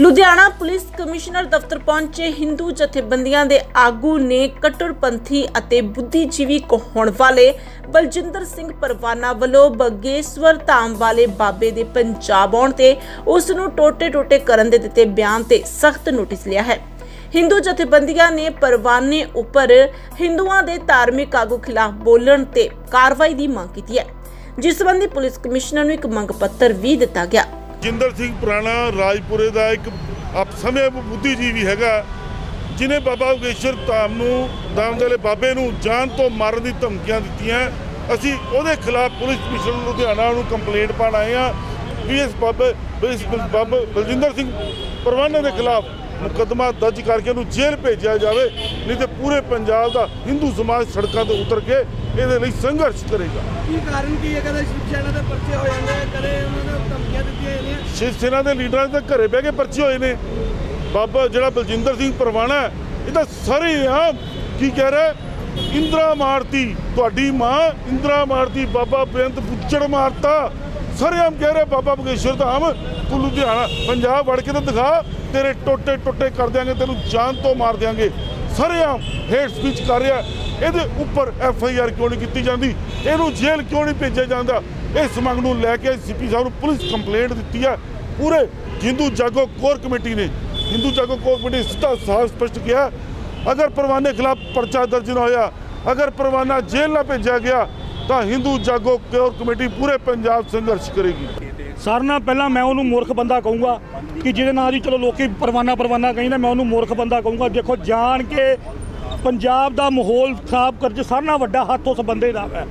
Ludhiana police commissioner ਦਫ਼ਤਰ ਪਹੁੰਚੇ ਹਿੰਦੂ ਜਥੇਬੰਦੀਆਂ ਦੇ ਆਗੂ ਨੇ ਕੱਟੜਪੰਥੀ ਅਤੇ ਬੁੱਧੀਜੀਵੀ ਕਹਾਉਣ ਵਾਲੇ ਬਲਜਿੰਦਰ ਸਿੰਘ ਪਰਵਾਨਾ ਵੱਲੋਂ ਬਗੇਸ਼ਵਰ ਧਾਮ ਵਾਲੇ ਬਾਬੇ ਦੇ ਪੰਜਾਬ ਆਉਣ ਤੇ ਉਸ ਨੂੰ ਟੋਟੇ-ਟੋਟੇ ਕਰਨ ਦੇ ਦਿੱਤੇ ਬਿਆਨ ਤੇ ਸਖਤ ਨੋਟਿਸ ਲਿਆ ਹੈ। ਹਿੰਦੂ ਜਥੇਬੰਦੀਆਂ ਨੇ ਪਰਵਾਨੇ ਉੱਪਰ ਹਿੰਦੂਆਂ ਦੇ ਧਾਰਮਿਕ ਆਗੂ ਖਿਲਾਫ ਬੋਲਣ ਤੇ ਕਾਰਵਾਈ ਦੀ ਮੰਗ ਕੀਤੀ ਹੈ। ਜਿਸ ਸੰਬੰਧੀ ਪੁਲਿਸ ਕਮਿਸ਼ਨਰ ਨੂੰ ਇੱਕ ਮੰਗ ਪੱਤਰ ਵੀ ਦਿੱਤਾ ਗਿਆ। ਜਿੰਦਰ ਸਿੰਘ ਪੁਰਾਣਾ ਰਾਜਪੁਰੇ ਦਾ ਇੱਕ ਆਪ ਸਮੇਂ ਬੁੱਧੀਜੀਵੀ ਹੈਗਾ, ਜਿਨੇ ਬਾਬਾ ਬਗੇਸ਼ਵਰ ਧਾਮ ਨੂੰ ਦਾਮ ਵਾਲੇ ਬਾਬੇ ਨੂੰ ਜਾਨ ਤੋਂ ਮਾਰਨ ਦੀ ਧਮਕੀਆਂ ਦਿੱਤੀਆਂ। ਅਸੀਂ ਉਹਦੇ ਖਿਲਾਫ ਪੁਲਿਸ ਕਮਿਸ਼ਨ ਲੁਧਿਆਣਾ ਨੂੰ ਕੰਪਲੇਂਟ ਪਾਉਣ ਆਏ ਆ ਵੀ ਇਸ ਬਾਬੇ ਇਸ ਬਾਬਾ ਬਲਜਿੰਦਰ ਸਿੰਘ ਪਰਵਾਨੇ ਦੇ ਖਿਲਾਫ ਮੁਕੱਦਮਾ ਦਰਜ ਕਰਕੇ ਉਹਨੂੰ ਜੇਲ੍ਹ ਭੇਜਿਆ ਜਾਵੇ ਨਹੀਂ ਤੇ ਪੂਰੇ ਪੰਜਾਬ ਦਾ ਹਿੰਦੂ ਸਮਾਜ ਸੜਕਾਂ ਤੇ ਉਤਰ ਕੇ ਇਹਦੇ ਲਈ ਸੰਘਰਸ਼ ਕਰੇਗਾ। ਕੀ ਕਾਰਨ ਕੀ ਹੈ? ਕਦੇ ਸ਼ਿਵ ਸੈਨਾ ਦੇ ਪਰਚੇ ਹੋ ਜਾਂਦੇ ਕਦੇ ਉਹਨਾਂ ਨੂੰ ਧਮਕੀਆਂ ਦਿੱਤੀਆਂ ਜਾਂਦੀਆਂ? ਸ਼ਿਵ ਸੈਨਾ ਦੇ ਲੀਡਰਾਂ ਦੇ ਘਰੇ ਬਹਿ ਕੇ ਪਰਚੇ ਹੋਏ ਨੇ। ਬਾਬਾ ਜਿਹੜਾ ਬਲਜਿੰਦਰ ਸਿੰਘ ਪਰਵਾਣਾ ਇਹ ਤਾਂ ਸਾਰੇ ਆ ਕੀ ਕਹਿ ਰਿਹਾ ਇੰਦਰਾ ਮਾਰਤੀ ਤੁਹਾਡੀ ਮਾਂ ਇੰਦਰਾ ਮਾਰਤੀ ਬਾਬਾ ਬੇਅੰਤ ਬੁੱਚੜ ਮਾਰਤਾ। ਸਰੇਆਮ ਕਹਿ ਰਿਹਾ ਬਾਬਾ ਬਗੇਸ਼ਰ ਧਾਮ ਤੂੰ ਲੁਧਿਆਣਾ, ਪੰਜਾਬ ਵੜ ਕੇ ਤਾਂ ਦਿਖਾ, ਤੇਰੇ ਟੋਟੇ ਟੋਟੇ ਕਰ ਦਿਆਂਗੇ, ਤੈਨੂੰ ਜਾਨ ਤੋਂ ਮਾਰ ਦਿਆਂਗੇ। ਸਰੇਆਮ ਹੇਟ ਸਪੀਚ ਕਰ ਰਿਹਾ, ਇਹਦੇ ਉੱਪਰ ਐਫ ਆਈ ਆਰ ਕਿਉਂ ਨਹੀਂ ਕੀਤੀ ਜਾਂਦੀ? ਇਹਨੂੰ ਜੇਲ੍ਹ ਕਿਉਂ ਨਹੀਂ ਭੇਜਿਆ ਜਾਂਦਾ? ਇਸ ਮੰਗ ਨੂੰ ਲੈ ਕੇ ਸੀਪੀ ਸਾਹਿਬ ਨੂੰ ਪੁਲਿਸ ਕੰਪਲੇਂਟ ਦਿੱਤੀ ਹੈ ਪੂਰੇ ਹਿੰਦੂ ਜਾਗੋ ਕੋਰ ਕਮੇਟੀ ਨੇ, ਹਿੰਦੂ ਜਾਗੋ ਕੋਰ ਕਮੇਟੀ ਨੇ ਸਿੱਧਾ ਸਾਫ਼ ਸਪਸ਼ਟ ਕਿਹਾ, ਅਗਰ ਪਰਵਾਨੇ ਖਿਲਾਫ ਪਰਚਾ ਦਰਜ ਨਾ ਹੋਇਆ, ਅਗਰ ਪਰਵਾਨਾ ਜੇਲ੍ਹ ਨਾ ਭੇਜਿਆ ਗਿਆ ਤਾਂ ਹਿੰਦੂ ਜਾਗੋ ਕੋਰ ਕਮੇਟੀ ਪੂਰੇ ਪੰਜਾਬ ਸੰਘਰਸ਼ ਕਰੇਗੀ। ਸਾਰਿਆਂ ਨਾਲ ਪਹਿਲਾਂ ਮੈਂ ਉਹਨੂੰ ਮੂਰਖ ਬੰਦਾ ਕਹੂੰਗਾ ਕਿ ਜਿਹਦੇ ਨਾਲ ਹੀ ਚਲੋ ਲੋਕੀ ਪਰਵਾਨਾ ਪਰਵਾਨਾ ਕਹਿੰਦੇ, ਮੈਂ ਉਹਨੂੰ ਮੂਰਖ ਬੰਦਾ ਕਹੂੰਗਾ। ਦੇਖੋ, ਜਾਣ ਕੇ ਪੰਜਾਬ ਦਾ ਮਾਹੌਲ ਖਰਾਬ ਕਰ ਸਾਰਿਆਂ ਨਾਲ ਵੱਡਾ ਹੱਥ ਉਸ ਬੰਦੇ ਦਾ ਹੈ।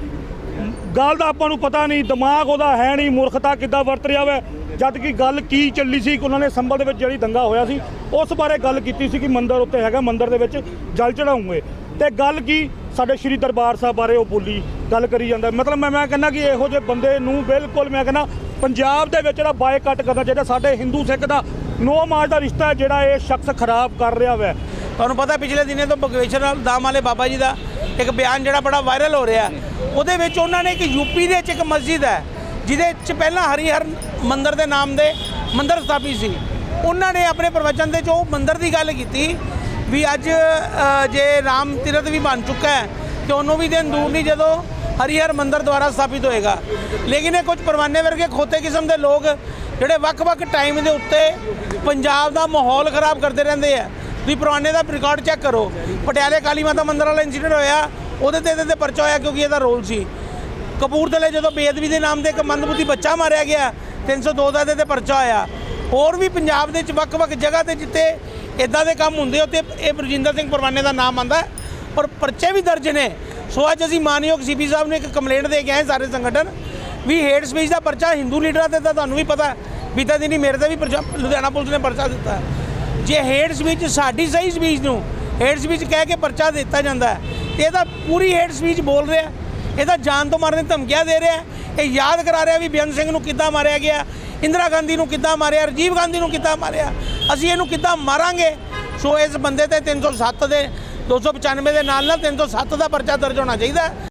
ਗੱਲ ਦਾ ਆਪਾਂ ਨੂੰ ਪਤਾ ਨਹੀਂ, ਦਿਮਾਗ ਉਹਦਾ ਹੈ ਨਹੀਂ, ਮੂਰਖਤਾ ਕਿੱਦਾਂ ਵਰਤ ਰਿਹਾ ਵੈ। ਜਦ ਕਿ ਗੱਲ ਕੀ ਚੱਲੀ ਸੀ ਕਿ ਉਹਨਾਂ ਨੇ ਸੰਭਲ ਦੇ ਵਿੱਚ ਜਿਹੜੀ ਦੰਗਾ ਹੋਇਆ ਸੀ, ਉਸ ਬਾਰੇ ਗੱਲ ਕੀਤੀ ਸੀ ਕਿ ਮੰਦਰ ਉੱਤੇ ਹੈਗਾ, ਮੰਦਰ ਦੇ ਵਿੱਚ ਜਲ ਚੜਾਉਂਗੇ ਤੇ ਗੱਲ ਕੀ ਸਾਡੇ ਸ਼੍ਰੀ ਦਰਬਾਰ ਸਾਹਿਬ ਬਾਰੇ ਉਹ ਬੋਲੀ, ਗੱਲ ਕਰੀ ਜਾਂਦਾ। ਮਤਲਬ ਮੈਂ ਮੈਂ ਕਹਿੰਦਾ ਕਿ ਇਹੋ ਜਿਹੇ ਬੰਦੇ ਨੂੰ ਬਿਲਕੁਲ ਮੈਂ ਕਹਿੰਦਾ ਪੰਜਾਬ ਦੇ ਵਿੱਚ ਜਿਹੜਾ ਬਾਈਕਾਟ ਕਰਨਾ ਚਾਹੀਦਾ, ਸਾਡੇ ਹਿੰਦੂ ਸਿੱਖ ਦਾ ਨੋ ਮਾਰਚ ਦਾ ਰਿਸ਼ਤਾ ਹੈ ਜਿਹੜਾ ਇਹ ਸ਼ਖਸ ਖਰਾਬ ਕਰ ਰਿਹਾ ਵੈ। ਤੁਹਾਨੂੰ ਪਤਾ ਪਿਛਲੇ ਦਿਨੇ ਤੋਂ ਬਗਵੇਸ਼ਰ ਦਾਮ ਵਾਲੇ ਬਾਬਾ ਜੀ ਦਾ ਇੱਕ ਬਿਆਨ ਜਿਹੜਾ ਬੜਾ ਵਾਇਰਲ ਹੋ ਰਿਹਾ ਉਹਦੇ ਵਿੱਚ ਉਹਨਾਂ ਨੇ ਇੱਕ ਯੂਪੀ ਦੇ ਵਿੱਚ ਇੱਕ ਮਸਜਿਦ ਹੈ, ਜਿਹਦੇ 'ਚ ਪਹਿਲਾਂ ਹਰੀਹਰ ਮੰਦਰ ਦੇ ਨਾਮ ਦੇ ਮੰਦਰ ਸਥਾਪਿਤ ਸੀ। ਉਹਨਾਂ ਨੇ ਆਪਣੇ ਪ੍ਰਵਚਨ ਦੇ 'ਚ ਉਹ ਮੰਦਿਰ ਦੀ ਗੱਲ ਕੀਤੀ ਵੀ ਅੱਜ ਜੇ ਰਾਮ ਤੀਰਥ ਵੀ ਬਣ ਚੁੱਕਾ ਹੈ, ਤੇ ਉਹਨੂੰ ਵੀ ਦਿਨ ਦੂਰ ਨਹੀਂ ਜਦੋਂ ਹਰੀਹਰ ਮੰਦਰ ਦੁਆਰਾ ਸਥਾਪਿਤ ਹੋਏਗਾ। ਲੇਕਿਨ ਇਹ ਕੁਝ ਪਰਵਾਨੇ ਵਰਗੇ ਖੋਤੇ ਕਿਸਮ ਦੇ ਲੋਕ, ਜਿਹੜੇ ਵੱਖ-ਵੱਖ ਟਾਈਮ ਦੇ ਉੱਤੇ ਪੰਜਾਬ ਦਾ ਮਾਹੌਲ ਖਰਾਬ ਕਰਦੇ ਰਹਿੰਦੇ ਆ ਤੁਸੀਂ ਪੁਰਾਣੇ ਦਾ ਰਿਕਾਰਡ ਚੈੱਕ ਕਰੋ। ਪਟਿਆਲੇ ਕਾਲੀ ਮਾਤਾ ਮੰਦਰ ਵਾਲਾ ਇਨਸੀਡੈਂਟ ਹੋਇਆ, ਉਹਦੇ ਤੇ ਇਹਦੇ ਤੇ ਪਰਚਾ ਹੋਇਆ ਕਿਉਂਕਿ ਇਹਦਾ ਰੋਲ ਸੀ। ਕਪੂਰਥਲੇ ਜਦੋਂ ਬੇਅਦਬੀ ਦੇ ਨਾਮ ਤੇ ਇੱਕ ਮੰਦਬੁੱਧੀ ਬੱਚਾ ਮਾਰਿਆ ਗਿਆ 302 ਦਾ ਇਹਦੇ ਤੇ ਪਰਚਾ ਹੋਇਆ। ਹੋਰ ਵੀ ਪੰਜਾਬ ਦੇ ਵਿੱਚ ਵੱਖ-ਵੱਖ ਜਗ੍ਹਾ ਤੇ ਜਿੱਥੇ ਇਦਾਂ ਦੇ ਕੰਮ ਹੁੰਦੇ ਉੱਤੇ ਇਹ ਬਰਜਿੰਦਰ ਸਿੰਘ ਪਰਵਾਨੇ ਦਾ ਨਾਮ ਆਂਦਾ ਔਰ ਪਰਚੇ ਵੀ ਦਰਜ ਨੇ। ਸੋ ਅੱਜ ਅਸੀਂ ਮਾਨਯੋਗ ਸੀਪੀ ਸਾਹਿਬ ਨੂੰ ਇੱਕ ਕੰਪਲੇਂਟ ਦੇ ਕੇ ਆਏ ਸਾਰੇ ਸੰਗਠਨ। ਵੀ ਹੇਟ ਸਪੀਚ ਦਾ ਪਰਚਾ ਹਿੰਦੂ ਲੀਡਰਾਂ ਤੇ ਤਾਂ ਤੁਹਾਨੂੰ ਵੀ ਪਤਾ ਬੀਤਾ ਦਿਨੀ ਮੇਰੇ ਤੇ ਵੀ ਪਰਚਾ ਲੁਧਿਆਣਾ ਪੁਲਿਸ ਨੇ ਪਰਚਾ ਦਿੱਤਾ ਜੇ ਹੇਟ ਸਪੀਚ ਸਾਡੀ ਸਹੀ ਸਪੀਚ ਨੂੰ ਹੇਟ ਸਪੀਚ ਕਹਿ ਕੇ ਪਰਚਾ ਦਿੱਤਾ ਜਾਂਦਾ ਹੈ, ਤੇ ਇਹ ਪੂਰੀ ਹੇਟ ਸਪੀਚ ਬੋਲ ਰਿਹਾ ਇਹਦਾ ਤਾਂ ਜਾਨ ਤੋਂ ਮਾਰਨ ਦੀ ਧਮਕੀਆਂ ਦੇ ਰਿਹਾ ਇਹ ਯਾਦ ਕਰਾ ਰਿਹਾ ਵੀ ਬੇਅੰਤ ਸਿੰਘ ਨੂੰ ਕਿੱਦਾਂ ਮਾਰਿਆ ਗਿਆ, ਇੰਦਰਾ ਗਾਂਧੀ ਨੂੰ ਕਿੱਦਾਂ ਮਾਰਿਆ, ਰਾਜੀਵ ਗਾਂਧੀ ਨੂੰ ਕਿੱਦਾਂ ਮਾਰਿਆ। ਅਸੀਂ ਇਹਨੂੰ ਕਿੱਦਾਂ ਮਾਰਾਂਗੇ? ਸੋ ਇਸ ਬੰਦੇ ਤੇ 307 ਦੇ 295 ਦੇ ਨਾਲ ਨਾਲ 307 ਦਾ ਪਰਚਾ ਦਰਜ ਹੋਣਾ ਚਾਹੀਦਾ